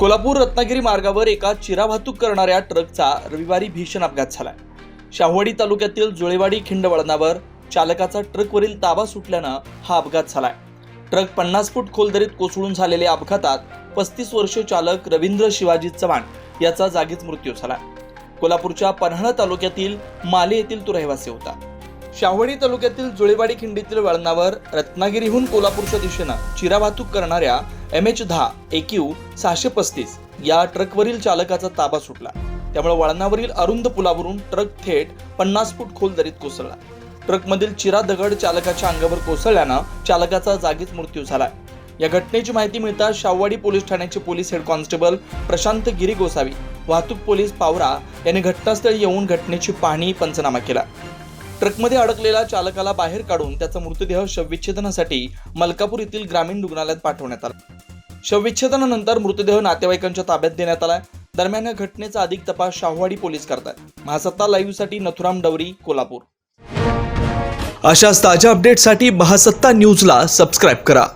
कोल्हापूर रत्नागिरी मार्गावर एका चिरा वाहतूक करणाऱ्या ट्रकचा रविवारी भीषण अपघात झालाय. शाहवाडी तालुक्यातील जुळेवाडी खिंड वळणावर चालकाचा ट्रकवरील ताबा सुटल्यानं हा अपघात झालाय. ट्रक पन्नास फूट खोल दरीत कोसळून झालेल्या अपघातात पस्तीस वर्षीय चालक रवींद्र शिवाजी चव्हाण याचा जागीच मृत्यू झाला. कोल्हापूरच्या पन्हाळा तालुक्यातील माले येथील तो रहिवासी होता. शाहवाडी तालुक्यातील जुळेवाडी खिंडीतील वळणावर रत्नागिरीहून कोल्हापूरच्या दिशेनं चिरा वाहतूक करणाऱ्या एम एच दहा एक्यू सहाशे पस्तीस या ट्रकवरील चालकाचा ताबा सुटला. त्यामुळे वळणावरील अरुंद पुलावरून ट्रक थेट पन्नास फूट खोल दरीत कोसळला. ट्रकमधील चिरा दगड चालकाच्या अंगावर कोसळल्यानं चालकाचा जागीच मृत्यू झाला. या घटनेची माहिती मिळताच शाववाडी पोलीस ठाण्याचे police head constable Prashant Giri Gosavi वाहतूक पोलीस पावरा यांनी घटनास्थळी येऊन घटनेची पाहणी पंचनामा केला. ट्रकमध्ये अडकलेल्या चालकाला बाहेर काढून त्याचा मृतदेह शवविच्छेदनासाठी मलकापूर येथील ग्रामीण रुग्णालयात पाठवण्यात आला. शवविच्छेदनानंतर मृतदेह नातेवाईकांच्या ताब्यात देण्यात आला दरम्यान या घटनेचा अधिक तपास शाहवाडी पोलीस करतात महासत्ता लाईव्हसाठी नथुराम डवरी कोल्हापूर. अशाच ताज्या अपडेटसाठी महासत्ता न्यूजला सबस्क्राईब करा.